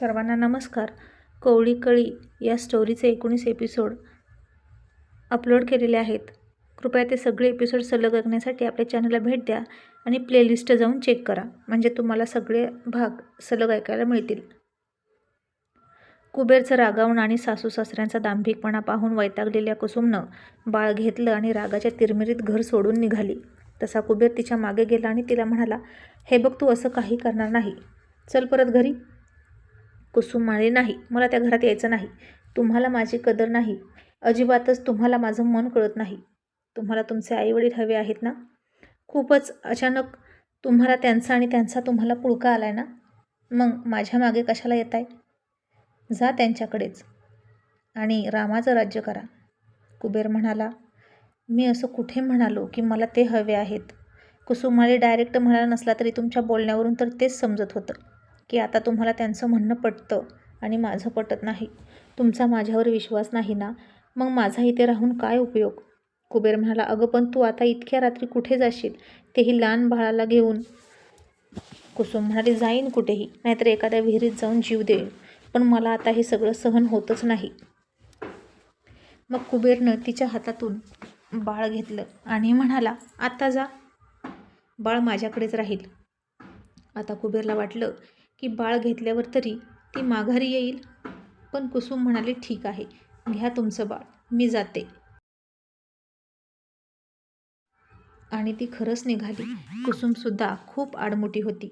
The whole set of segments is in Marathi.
सर्वांना नमस्कार. कोवळी कळी या स्टोरीचे एकोणीस एपिसोड अपलोड केलेले आहेत. कृपया ते सगळे एपिसोड सलग ऐकण्यासाठी आपल्या चॅनलला भेट द्या आणि प्लेलिस्ट जाऊन चेक करा म्हणजे तुम्हाला सगळे भाग सलग ऐकायला मिळतील. कुबेरचं रागावणं आणि सासू सासऱ्यांचा दांभिकपणा पाहून वैतागलेल्या कुसुमनं बाळ घेतलं आणि रागाच्या तिरमिरीत घर सोडून निघाली. तसा कुबेर तिच्यामागे गेला आणि तिला म्हणाला हे बघ तू असं काही करणार नाही. चल परत घरी. कुसुमाळे नाही मला त्या घरात यायचं नाही. तुम्हाला माझी कदर नाही. अजिबातच तुम्हाला माझं मन कळत नाही. तुम्हाला तुमचे आईवडील हवे आहेत ना? खूपच अचानक तुम्हाला त्यांचा आणि त्यांचा तुम्हाला पुळका आला आहे ना? मग माझ्या मागे कशाला येत आहे जा त्यांच्याकडेच आणि रामाचं राज्य करा. कुबेर म्हणाला मी असं कुठे म्हणालो की मला ते हवे आहेत? कुसुमाळे डायरेक्ट म्हणाला नसला तरी तुमच्या बोलण्यावरून तर तेच समजत होतं. की आता तुम्हाला त्यांचं म्हणणं पटतं आणि माझं पटत नाही. तुमचा माझ्यावर विश्वास नाही ना? मग माझा इथे राहून काय उपयोग? कुबेर म्हणाला अगं पण तू आता इतक्या रात्री कुठे जाशील? तेही लहान बाळाला घेऊन. कुसुम म्हणाली जाईन कुठेही नाहीतर एखाद्या विहिरीत जाऊन जीव देईन. पण मला आता हे सगळं सहन होतच नाही. मग कुबेरनं तिच्या हातातून बाळ घेतलं आणि म्हणाला आता जा. बाळ माझ्याकडेच राहील. आता कुबेरला वाटलं की बाळ घेतल्यावर तरी ती माघारी येईल. पण कुसुम म्हणाली ठीक आहे घ्या तुमचं बाळ मी जाते. आणि ती खरंच निघाली. कुसुमसुद्धा खूप आडमुठी होती.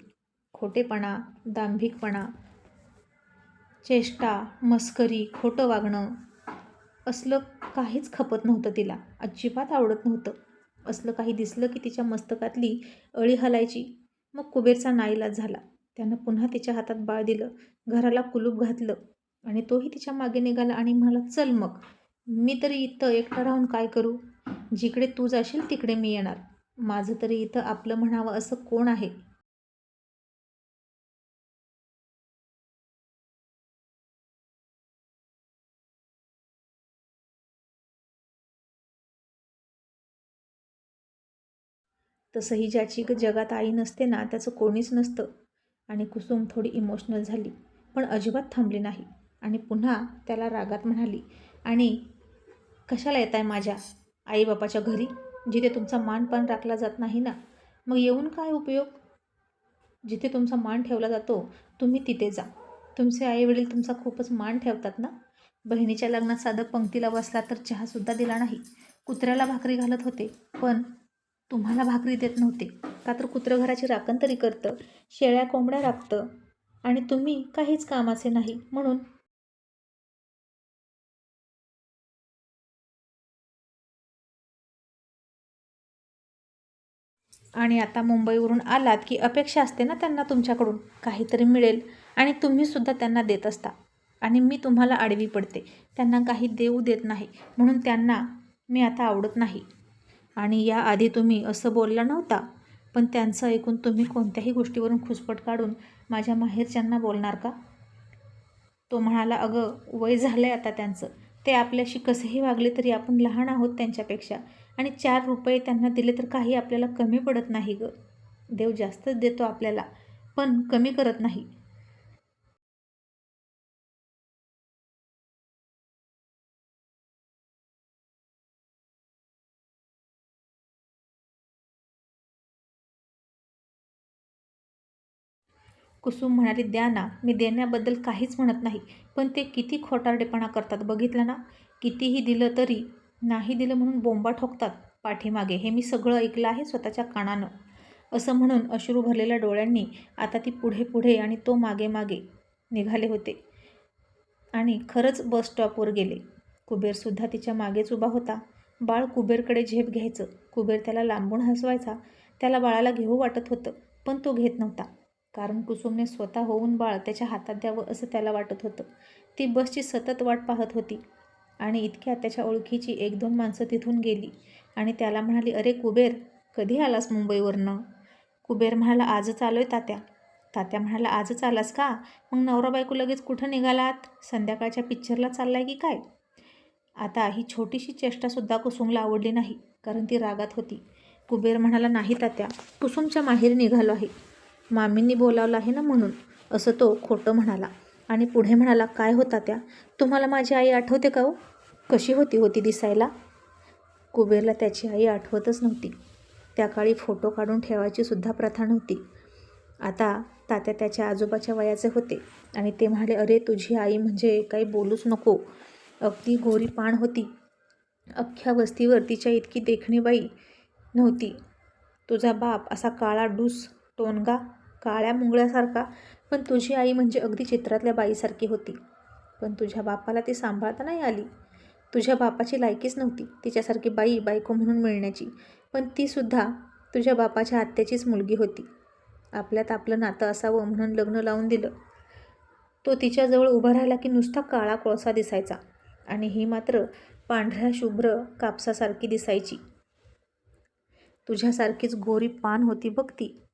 खोटेपणा दांभिकपणा चेष्टा मस्करी खोटं वागणं असलं काहीच खपत नव्हतं तिला. अजिबात आवडत नव्हतं. असलं काही दिसलं की तिच्या मस्तकातली अळी हलायची. मग कुबेरचा नाईलाज झाला. त्यानं पुन्हा तिच्या हातात बाळ दिलं घराला कुलूप घातलं आणि तोही तिच्यामागे निघाला आणि म्हणाला चल मग मी तरी इथं एकटं राहून काय करू? जिकडे तू जाशील तिकडे मी येणार. माझं तरी इथं आपलं म्हणावं असं कोण आहे? तसंही ज्याची ग जगात आई नसते ना त्याचं कोणीच नसतं. आणि कुसुम थोडी इमोशनल झाली पण अजिबात थांबली नाही आणि पुन्हा त्याला रागात म्हणाली आणि कशाला येत आहे माझ्या आईबापाच्या घरी जिथे तुमचा मान पण राखला जात नाही ना? मग येऊन काय उपयोग? जिथे तुमचा मान ठेवला जातो तुम्ही तिथे जा. तुमचे आईवडील तुमचा खूपच मान ठेवतात ना? बहिणीच्या लग्नात साधं पंक्तीला बसला तर चहासुद्धा दिला नाही. कुत्र्याला भाकरी घालत होते पण तुम्हाला भाकरी देत नव्हते. का तर कुत्रं घराची राखण तरी करतं शेळ्या कोंबड्या राखतं आणि तुम्ही काहीच कामाचे नाही म्हणून आणि आता मुंबईवरून आलात की अपेक्षा असते ना त्यांना तुमच्याकडून काहीतरी मिळेल आणि तुम्हीसुद्धा त्यांना देत असता आणि मी तुम्हाला आडवी पडते त्यांना काही देऊ देत नाही म्हणून त्यांना मी आता आवडत नाही. आणि याआधी तुम्ही असं बोलला नव्हता पण त्यांचं ऐकून तुम्ही कोणत्याही गोष्टीवरून खुसपट काढून माझ्या माहेरच्यांना बोलणार का? तो म्हणाला अगं वय झालं आहे आता त्यांचं. ते आपल्याशी कसेही वागले तरी आपण लहान आहोत त्यांच्यापेक्षा आणि चार रुपये त्यांना दिले तर काही आपल्याला कमी पडत नाही गं. देव जास्तच देतो आपल्याला पण कमी करत नाही. कुसुम म्हणाली द्या ना मी देण्याबद्दल काहीच म्हणत नाही पण ते किती खोटारडेपणा करतात बघितलं ना? कितीही दिलं तरी नाही दिलं म्हणून बोंबा ठोकतात पाठीमागे. हे मी सगळं ऐकलं आहे स्वतःच्या कानानं. असं म्हणून अश्रू भरलेल्या डोळ्यांनी आता ती पुढे पुढे आणि तो मागे मागे निघाले होते. आणि खरंच बस स्टॉपवर गेले. कुबेरसुद्धा तिच्या मागेच उभा होता. बाळ कुबेरकडे झेप घ्यायचं. कुबेर त्याला लांबून हसवायचा. त्याला बाळाला घेऊ वाटत होतं पण तो घेत नव्हता. कारण कुसुमने स्वतः होऊन बाळ त्याच्या हातात द्यावं असं त्याला वाटत होतं. ती बसची सतत वाट पाहत होती आणि इतक्यात त्याच्या ओळखीची एक दोन माणसं तिथून गेली आणि त्याला म्हणाली अरे कुबेर कधी आलास मुंबईवरनं? कुबेर म्हणाला आजच आलो आहे तात्या. तात्या म्हणाला आजच आलास का? मग नवरा बायको लगेच कुठं निघालात? संध्याकाळच्या पिक्चरला चाललाय की काय? आता ही छोटीशी चेष्टासुद्धा कुसुमला आवडली नाही कारण ती रागात होती. कुबेर म्हणाला नाही तात्या कुसुमच्या माहेर निघालो आहे. मामींनी बोलावलं आहे ना म्हणून? असं तो खोटं म्हणाला. आणि पुढे म्हणाला काय होता त्या? तुम्हाला माझी आई आठवते का हो? कशी होती होती दिसायला? कुबेरला त्याची आई आठवतच नव्हती. त्या काळी फोटो काढून ठेवायची सुद्धा प्रथा नव्हती. आता तात्या त्याच्या आजोबाच्या वयाचे होते आणि ते म्हणाले अरे तुझी आई म्हणजे काही बोलूच नको. अगदी गोरी पाण होती. अख्ख्या वस्तीवर तिच्या इतकी देखणी बाई नव्हती. तुझा बाप असा काळा डूस टोनगा काळ्या मुंगळ्यासारखा. पण तुझी आई म्हणजे अगदी चित्रातल्या बाईसारखी होती. पण तुझ्या बापाला ती सांभाळता नाही आली. तुझ्या बापाची लायकीच नव्हती. तिच्यासारखी बाई बायको म्हणून मिळण्याची. पण तीसुद्धा तुझ्या बापाच्या आत्याचीच मुलगी होती. आपल्यात आपलं नातं असावं म्हणून लग्न लावून दिलं. तो तिच्याजवळ उभा राहिला की नुसता काळा कोळसा दिसायचा. आणि ही मात्र पांढऱ्या शुभ्र कापसासारखी दिसायची. तुझ्यासारखीच गोरी पान होती बघ ती.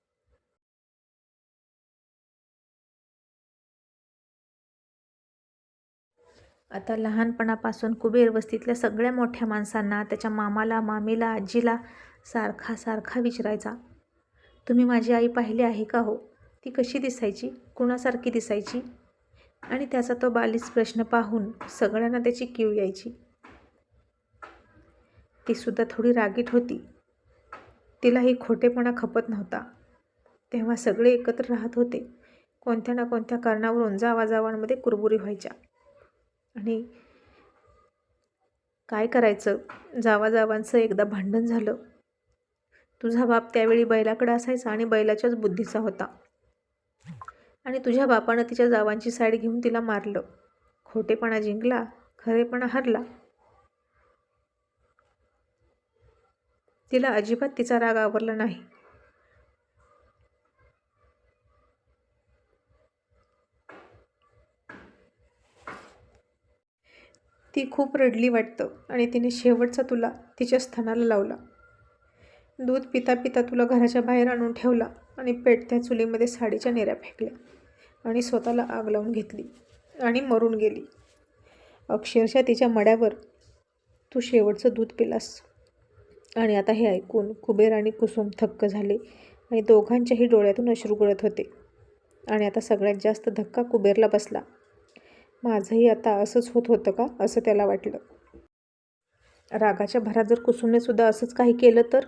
आता लहानपणापासून कुबेर वस्तीतल्या सगळ्या मोठ्या माणसांना त्याच्या मामाला मामीला आजीला सारखा सारखा विचारायचा. तुम्ही माझी आई पाहिली आहे का हो? ती कशी दिसायची? कुणासारखी दिसायची? आणि त्याचा तो बालिश प्रश्न पाहून सगळ्यांना त्याची कीव यायची. ती सुद्धा थोडी रागीट होती. तिलाही खोटेपणा खपत नव्हता. तेव्हा सगळे एकत्र राहत होते. कोणत्या ना कोणत्या कारणावरून जावाजावांमध्ये कुरबुरी व्हायच्या. आणि काय करायचं? जावाजावांचं एकदा भांडण झालं. तुझा बाप त्यावेळी बैलाकडे असायचा आणि बैलाच्याच बुद्धीचा होता. आणि तुझ्या बापानं तिच्या जावांची साईड घेऊन तिला मारलं. खोटेपणा जिंकला खरेपणा हरला. तिला अजिबात तिचा राग आवरला नाही. ती खूप रडली वाटतं आणि तिने शेवटचा तुला तिच्या स्थानाला लावला. दूध पिता पिता तुला घराच्या बाहेर आणून ठेवला आणि पेटत्या चुलीमध्ये साडीच्या नेऱ्या फेकल्या आणि स्वतःला आग लावून घेतली आणि मरून गेली. अक्षरशः तिच्या मड्यावर तू शेवटचं दूध पिलास. आणि आता हे ऐकून कुबेर आणि कुसुम थक्क झाले आणि दोघांच्याही डोळ्यातून अश्रू गळत होते. आणि आता सगळ्यात जास्त धक्का कुबेरला बसला. माझंही आता असंच होत होतं का? असं त्याला वाटलं. रागाच्या भरात जर कुसुमने सुद्धा असंच काही केलं तर?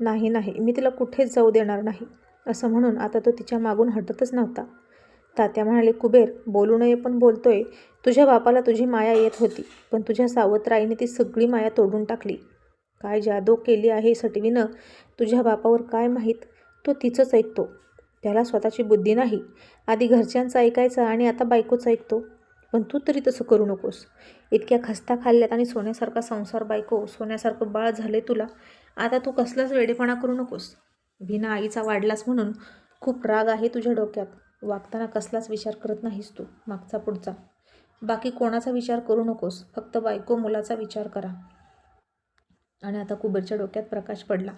नाही नाही मी तिला कुठेच जाऊ देणार नाही. असं म्हणून आता तो तिच्या मागून हटतच नव्हता. तात्या म्हणाले कुबेर बोलू नये पण बोलतोय. तुझ्या बापाला तुझी माया येत होती पण तुझ्या सावत्राईने ती सगळी माया तोडून टाकली. काय जादू केली आहे सटवीनं? तुझ्या बापावर काय माहीत? तो तिचंच ऐकतो. त्याला स्वतःची बुद्धी नाही. आधी घरच्यांचं ऐकायचं आणि आता बायकोचं ऐकतो. पण तू तरी तसं करू नकोस. इतक्या खस्ता खाल्ल्यात आणि सोन्यासारखा संसार बायको सोन्यासारखं बाळ झाले तुला आता तू कसलाच वेडेपणा करू नकोस. भिना आईचा वाढलास म्हणून खूप राग आहे तुझ्या डोक्यात. वागताना कसलाच विचार करत नाहीस तू मागचा पुढचा. बाकी कोणाचा विचार करू नकोस फक्त बायको मुलाचा विचार करा. आणि आता कुबेरच्या डोक्यात प्रकाश पडला.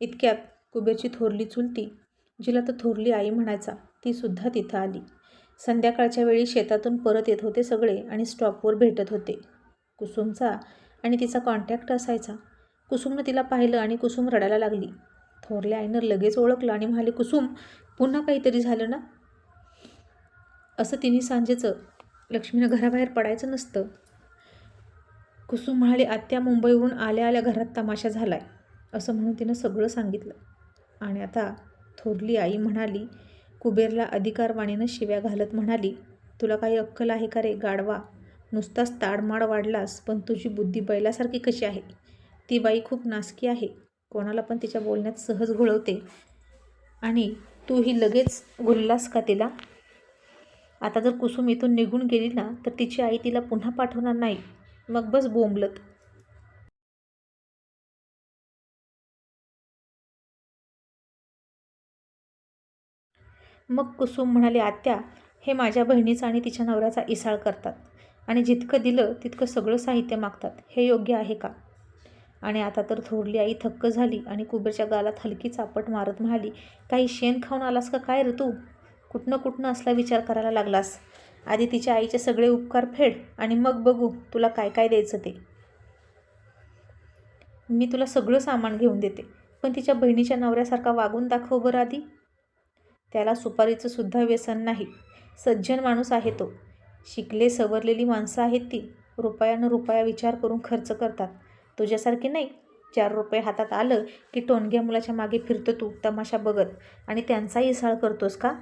इतक्यात कुबेरची थोरली चुलती जिला तर थोरली आई म्हणायचा ती सुद्धा तिथं आली. संध्याकाळच्या वेळी शेतातून परत येत होते सगळे आणि स्टॉपवर भेटत होते. कुसुमचा आणि तिचा कॉन्टॅक्ट असायचा. कुसुमनं तिला पाहिलं आणि कुसुम रडायला लागली. थोरल्या आईनं लगेच ओळखलं आणि म्हणाले कुसुम पुन्हा काहीतरी झालं ना? असं तिने सांजेचं लक्ष्मीनं घराबाहेर पडायचं नसतं. कुसुम म्हणाले आत्या मुंबईवरून आल्या आल्या घरात तमाशा झाला आहे असं म्हणून तिनं सगळं सांगितलं. आणि आता थोरली आई म्हणाली कुबेरला अधिकारवाणीनं शिव्या घालत म्हणाली तुला काही अक्कल आहे का रे गाडवा नुसताच ताडमाड वाढलास पण तुझी बुद्धी बैलासारखी कशी आहे? ती बाई खूप नासकी आहे कोणाला पण तिच्या बोलण्यात सहज घोळवते. आणि तू ही लगेच गुल्लास का तिला? आता जर कुसुम इथून निघून गेली ना तर तिची आई तिला पुन्हा पाठवणार नाही. मग बस बोंबलत. मग कुसुम म्हणाली आत्या हे माझ्या बहिणीचा आणि तिच्या नवऱ्याचा इसाळ करतात आणि जितकं दिलं तितकं सगळं साहित्य मागतात. हे योग्य आहे का? आणि आता तर थोरली आई थक्क झाली आणि कुबेरच्या गालात हलकी चापट मारत म्हणाली काही शेण खाऊन आलास का? काय रे तू? कुठनं कुठनं असला विचार करायला लागलास? आधी तिच्या आईचे सगळे उपकार फेड आणि मग बघू तुला काय काय द्यायचं ते. मी तुला सगळं सामान घेऊन देते पण तिच्या बहिणीच्या नवऱ्यासारखा वागून दाखव बरं आधी. त्याला सुपारीचं सुद्धा व्यसन नाही. सज्जन माणूस आहे तो. शिकले सवरलेली माणसं आहेत ती. रुपयानं रुपया विचार करून खर्च करतात. तुझ्यासारखी नाही. चार रुपये हातात आलं की टोनग्या मुलाच्या मागे फिरतो तू तमाशा बघत. आणि त्यांचा इसाळ करतोस का?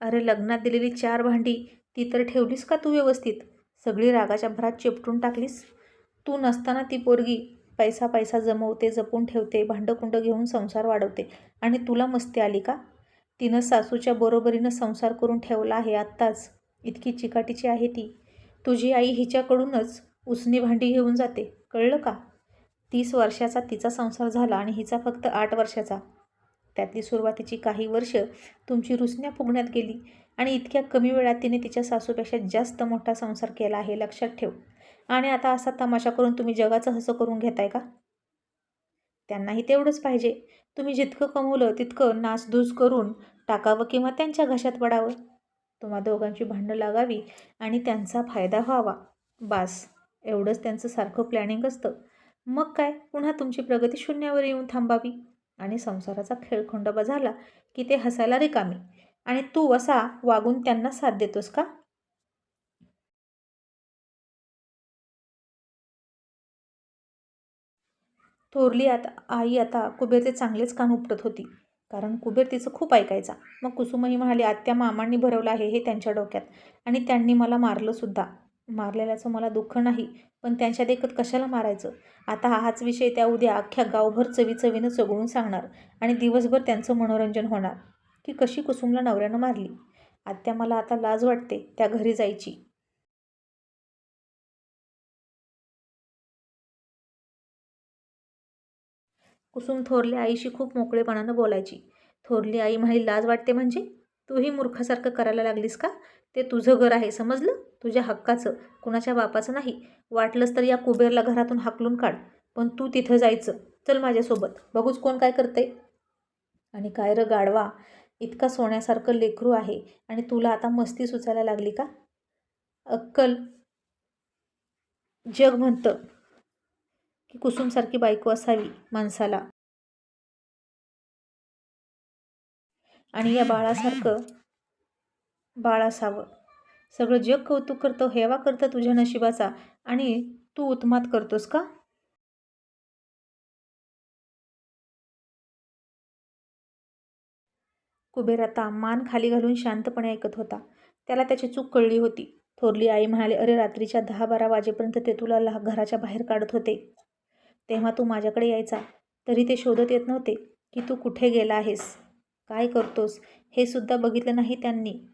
अरे लग्नात दिलेली चार भांडी ती तर ठेवलीस का तू व्यवस्थित? सगळी रागाच्या भरात चिपटून टाकलीस? तू नसताना ती पोरगी पैसा पैसा जमवते जपून ठेवते भांडकुंड घेऊन संसार वाढवते. आणि तुला मस्ती आली का? तिनं सासूच्या बरोबरीनं संसार करून ठेवला आहे आत्ताच. इतकी चिकाटीची आहे ती. तुझी आई हिच्याकडूनच उसनी भांडी घेऊन जाते. कळलं का? तीस वर्षाचा तिचा संसार झाला आणि हिचा फक्त आठ वर्षाचा. त्यातली सुरुवातीची काही वर्ष तुमची रुसण्या फुगण्यात गेली. आणि इतक्या कमी वेळात तिने तिच्या सासूपेक्षा जास्त मोठा संसार केला आहे लक्षात ठेव. आणि आता असा तमाशा करून तुम्ही जगाचं हसं करून घेताय का? त्यांनाही तेवढंच पाहिजे. तुम्ही जितकं कमवलं तितकं नासधूस करून टाकावं किंवा त्यांच्या घशात पडावं. तुम्हा दोघांची भांडणं लागावी आणि त्यांचा फायदा व्हावा. बास एवढंच त्यांचं सारखं प्लॅनिंग असतं. मग काय? पुन्हा तुमची प्रगती शून्यावर येऊन थांबावी. आणि संसाराचा खेळखोंडोबा झाला की ते हसायला रिकामी. आणि तू असा वागून त्यांना साथ देतोस का? थोरली आता आई आता कुबेरचे चांगलेच कान उपटत होती कारण कुबेर तिचं खूप ऐकायचा. मग कुसुमही म्हणाली आत्या मामांनी भरवलं आहे हे त्यांच्या डोक्यात आणि त्यांनी मला मारलं सुद्धा. मारलेल्याचं मला दुःख नाही पण त्यांच्या देखत कशाला मारायचं? आता हाच विषय त्या उद्या अख्ख्या गावभर चवी चवीनं चगळून सांगणार आणि दिवसभर त्यांचं मनोरंजन होणार. ती कशी कुसुमला नवऱ्यानं मारली? आत्या मला आता लाज वाटते त्या घरी जायची. कुसुम थोरल्या आईशी खूप मोकळेपणानं बोलायची. थोरली आई म्हणाली लाज वाटते म्हणजे? तूही मूर्खासारखं करायला लागलीस का? ते तुझं घर आहे समजलं? तुझ्या हक्काचं. कुणाच्या बापाचं नाही. वाटलंच तर या कुबेरला घरातून हाकलून काढ. पण तू तिथं जायचं. चल माझ्यासोबत. बघूच कोण काय करते आणि काय र गाडवा इतका सोन्यासारखं लेखरू आहे आणि तुला आता मस्ती सुचायला लागली का? अक्कल. जग म्हणतं की कुसुमसारखी बायको असावी माणसाला. आणि या बाळासारखं बाळ असावं सगळं जग कौतुक करतं हेवा करतं तुझ्या नशिबाचा आणि तू उत्मात करतोस का? कुबेर आता मान खाली घालून शांतपणे ऐकत होता. त्याला त्याची चूक कळली होती. थोरली आई म्हणाले अरे रात्रीच्या दहा बारा वाजेपर्यंत ते तुला ला घराच्या बाहेर काढत होते. तेव्हा तू माझ्याकडे यायचा. तरी ते शोधत येत नव्हते की तू कुठे गेला आहेस. काय करतोस? हे सुद्धा बघितलं नाही त्यांनी.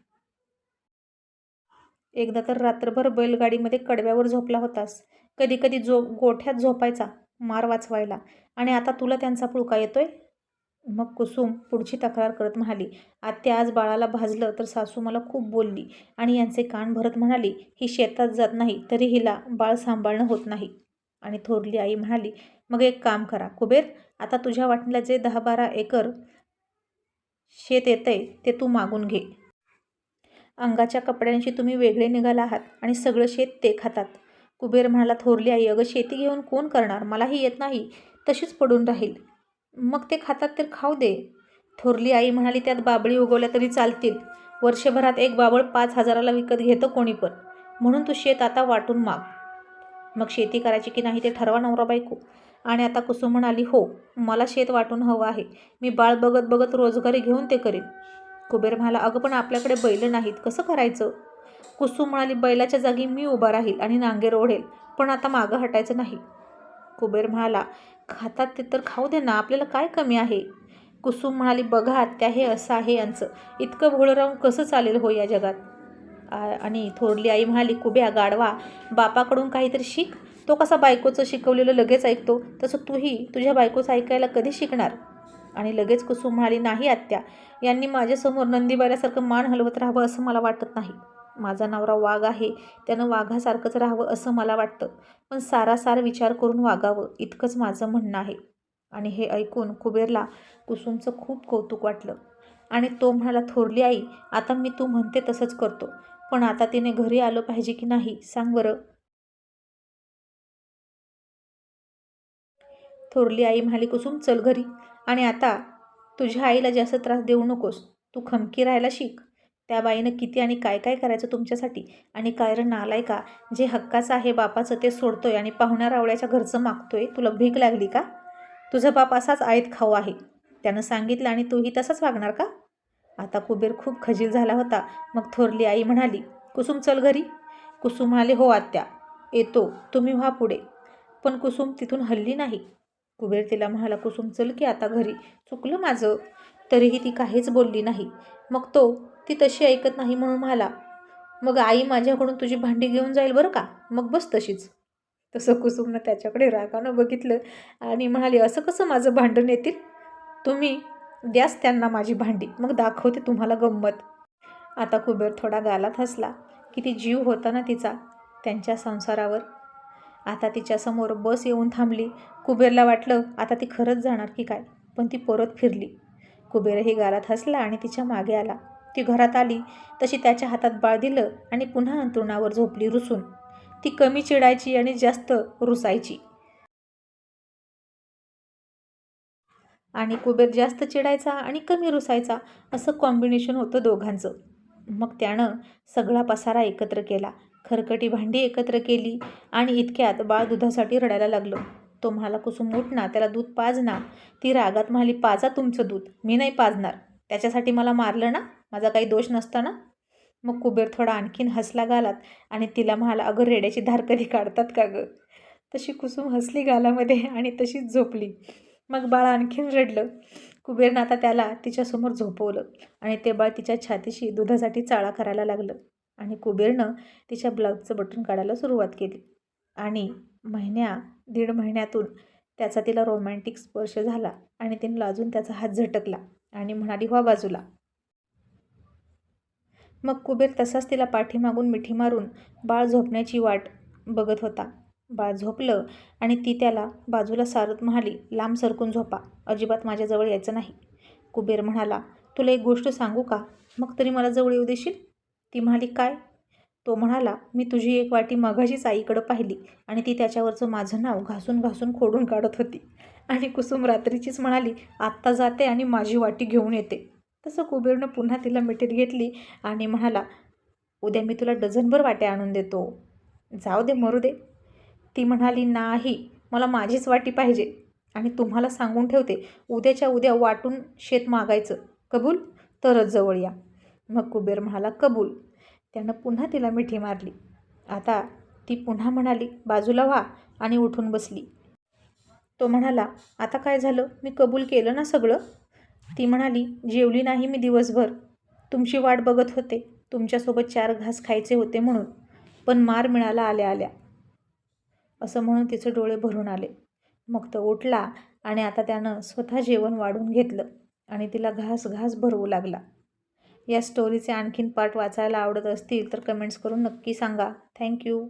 एकदा तर रात्रभर बैलगाडीमध्ये कडव्यावर झोपला होतास. कधी कधी जो गोठ्यात झोपायचा मार वाचवायला. आणि आता तुला त्यांचा पुळका येतोय? मग कुसुम पुढची तक्रार करत म्हणाली आत्या आज बाळाला भाजलं तर सासू मला खूप बोलली आणि यांचे कान भरत म्हणाली ही शेतात जात नाही तरी हिला बाळ सांभाळणं होत नाही. आणि थोरली आई म्हणाली मग एक काम करा कुबेर आता तुझ्या वाटणीला जे दहा बारा एकर शेत येतंय ते तू मागून घे. अंगाच्या कपड्यांशी तुम्ही वेगळे निघाला आहात आणि सगळं शेत ते खातात. कुबेर म्हणाला थोरली आई अगं शेती घेऊन कोण करणार? मलाही येत नाही तशीच पडून राहील. मग ते खातात तर खाऊ दे. थोरली आई म्हणाली त्यात बाबळी उगवल्या तरी चालतील. वर्षभरात एक बाबळ पाच हजाराला विकत घेतं कोणी पण. म्हणून तू शेत आता वाटून माग. मग शेती करायची की नाही ते ठरवा नवरा बायको. आणि आता कुसुम म्हणाली हो मला शेत वाटून हवं आहे. मी बाळ बघत बघत रोजगारी घेऊन ते करेन. कुबेर म्हणाला अगं पण आपल्याकडे बैल नाहीत. कसं करायचं? कुसुम म्हणाली बैलाच्या जागी मी उभा राहील आणि नांगेर ओढेल पण आता मागं हटायचं नाही. कुबेर म्हणाला खातात ते तर खाऊ दे ना आपल्याला काय कमी आहे? कुसुम म्हणाली बघा आत्या हे असं आहे यांचं. इतकं भोळं राहून कसं चालेल हो या जगात? आ- आणि थोरली आई म्हणाली कुब्या गाडवा बापाकडून काहीतरी शिक. तो कसा बायकोचं शिकवलेलं लगेच ऐकतो. तसं तूही तुझ्या बायकोचं ऐकायला कधी शिकणार? आणि लगेच कुसुम म्हणाली नाही आत्या यांनी माझ्यासमोर नंदीबाल्यासारखं मान हलवत राहावं असं मला वाटत नाही. माझा नवरा वाघ आहे त्यानं वाघासारखंच राहावं असं मला वाटतं. पण सारासार विचार करून वागावं इतकंच माझं म्हणणं आहे. आणि हे ऐकून कुबेरला कुसुमचं खूप कौतुक वाटलं. आणि तो म्हणाला थोरली आई आता मी तू म्हणते तसंच करतो. पण आता तिने घरी आलं पाहिजे की नाही सांग बरं. थोरली आई म्हणाली कुसुम चल घरी. आणि आता तुझ्या आईला जास्त त्रास देऊ नकोस. तू खमकी राहायला शिक. त्या बाईनं किती आणि काय काय करायचं तुमच्यासाठी? आणि काय नालाय का? जे हक्काचं आहे बापाचं ते सोडतोय आणि पाहुण्या रावळ्याच्या घरचं मागतोय. तुला भीक लागली का? तुझा बाप असाच आयत खाऊ आहे. त्यानं सांगितलं आणि तूही तसंच वागणार का? आता कुबेर खूप खजील झाला होता. मग थोरली आई म्हणाली कुसुम चल घरी. कुसुम म्हणाले हो आत्या. येतो. तुम्ही व्हा पुढे. पण कुसुम तिथून हल्ली नाही. कुबेर तिला म्हणाला कुसुम चल की आता घरी. चुकलं माझं. तरीही ती काहीच बोलली नाही. मग तो ती तशी ऐकत नाही म्हणून म्हणाला मग आई माझ्याकडून तुझी भांडी घेऊन जाईल बरं का? मग बस तशीच. तसं कुसुमनं त्याच्याकडे रागानं बघितलं आणि म्हणाली असं कसं माझं भांडण येतील? तुम्ही द्यास त्यांना माझी भांडी मग दाखवते तुम्हाला गंमत. आता कुबेर थोडा गालात हसला किती जीव होता ना तिचा त्यांच्या संसारावर. आता तिच्यासमोर बस येऊन थांबली. कुबेरला वाटलं आता ती खरंच जाणार की काय पण ती परत फिरली. कुबेरही गालात हसला आणि तिच्यामागे आला. ती घरात आली तशी त्याच्या हातात बाळ दिलं आणि पुन्हा अंतरुणावर झोपली रुसून. ती कमी चिडायची आणि जास्त रुसायची. आणि कुबेर जास्त चिडायचा आणि कमी रुसायचा असं कॉम्बिनेशन होतं दोघांचं. मग त्यानं सगळा पसारा एकत्र केला. खरकटी भांडी एकत्र केली आणि इतक्यात बाळ दुधासाठी रडायला लागलं. तो म्हणाला कुसुम उठ ना त्याला दूध पाज ना. ती रागात म्हणाली पाजा तुमचं दूध मी नाही पाजणार. त्याच्यासाठी मला मारलं ना माझा काही दोष नसताना? मग कुबेर थोडा आणखीन हसला गालात आणि तिला म्हणाला अगं रेड्याची धार कधी काढतात का गं? तशी कुसुम हसली गालामध्ये आणि तशीच झोपली. मग बाळ आणखीन रडलं. कुबेरनं आता त्याला तिच्यासमोर झोपवलं आणि ते बाळ तिच्या छातीशी दुधासाठी चाळा करायला लागलं आणि कुबेरनं तिच्या ब्लाऊजचं बटन काढायला सुरुवात केली. आणि महिन्या दीड महिन्यातून त्याचा तिला रोमॅन्टिक स्पर्श झाला आणि तिने लाजून त्याचा हात झटकला आणि म्हणाली व्हा बाजूला. मग कुबेर तसाच तिला पाठीमागून मिठी मारून बाळ झोपण्याची वाट बघत होता. बाळ झोपलं आणि ती त्याला बाजूला सारत म्हणाली लांब सरकून झोपा. अजिबात माझ्याजवळ यायचं नाही. कुबेर म्हणाला तुला एक गोष्ट सांगू का? मग तरी मला जवळ येऊ देशील? ती म्हणाली काय? तो म्हणाला मी तुझी एक वाटी मघाशीच आईकडं पाहिली आणि ती त्याच्यावरचं माझं नाव घासून घासून खोडून काढत होती. आणि कुसुम रात्रीचीच म्हणाली आत्ता जाते आणि माझी वाटी घेऊन येते. तसं कुबेरनं पुन्हा तिला मिठीत घेतली आणि म्हणाला उद्या मी तुला डझनभर वाट्या आणून देतो. जाऊ दे मरू दे. ती म्हणाली नाही मला माझीच वाटी पाहिजे आणि तुम्हाला सांगून ठेवते उद्याच्या उद्या वाटून शेत मागायचं. कबूल? तरच जवळ या. मग कुबेर म्हणाला कबूल. त्यानं पुन्हा तिला मिठी मारली. आता ती पुन्हा म्हणाली बाजूला व्हा आणि उठून बसली. तो म्हणाला आता काय झालं? मी कबूल केलं ना सगळं? ती म्हणाली जेवली नाही मी दिवसभर. तुमची वाट बघत होते. तुमच्यासोबत चार घास खायचे होते म्हणून. पण मार मिळाला आल्या आल्या. असं म्हणून तिचे डोळे भरून आले. मग तो उठला आणि आता त्यानं स्वतः जेवण वाढून घेतलं आणि तिला घास घास भरवू लागला. या स्टोरीचे आणखीन पार्ट वाचायला आवडत असतील तर कमेंट्स करून नक्की सांगा. थँक्यू